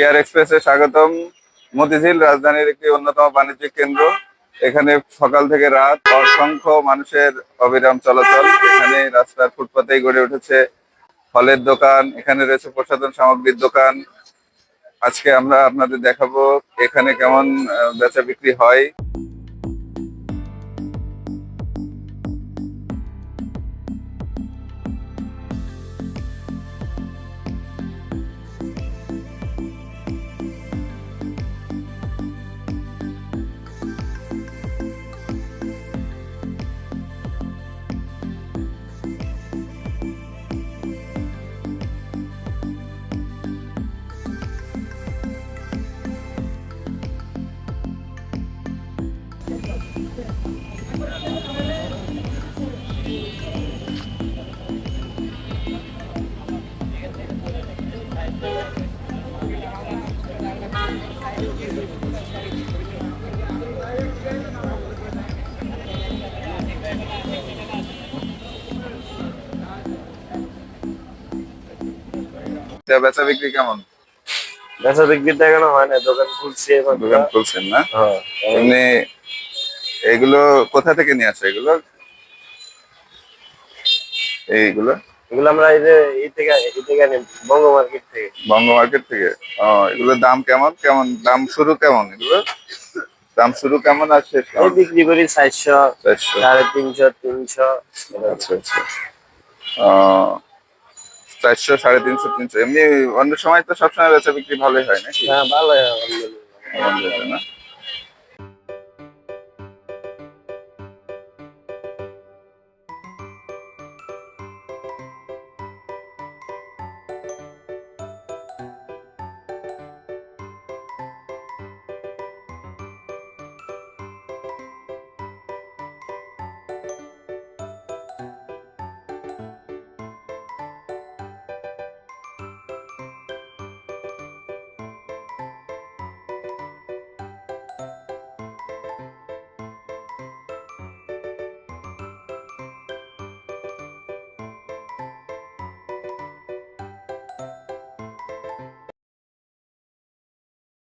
Air এক্সপ্রেসে স্বাগতম। মতিঝিল রাজধানীর একটি অন্যতম বাণিজ্যিক কেন্দ্র। এখানে সকাল থেকে রাত অসংখ্য মানুষের অবিরাম চলাচল। এখানে রাস্তার ফুটপাতেই গড়ে উঠেছে ফলের দোকান, এখানে রয়েছে প্রসাধন সামগ্রীর দোকান। আজকে আমরা আপনাদের দেখাবো এখানে কেমন বেচা বিক্রি হয়। বেচা বিক্রি কেমন? বেচা বিক্রিটা এখনও হয় না দোকান খুলছে দোকান খুলছেন না? হ্যাঁ। এমনি এগুলো কোথা থেকে নিয়ে আসো? এগুলো? এইগুলো? এগুলো আমরা এই যে এই থেকে এই থেকে আনি বঙ্গ মার্কেট থেকে। বঙ্গ মার্কেট থেকে? ও এগুলোর দাম কেমন? কেমন? দাম শুরু কেমন? এগুলো? দাম শুরু কেমন আর শেষ এই কেমন? বিক্রি করি চারশো সাড়ে তিনশো তিনশো। আচ্ছা আচ্ছা। চারশো সাড়ে তিনশো তিনশো। এমনি অন্য সময় তো সবসময় বেচা বিক্রি ভালোই হয় নাকি? হ্যাঁ ভালো হয় না?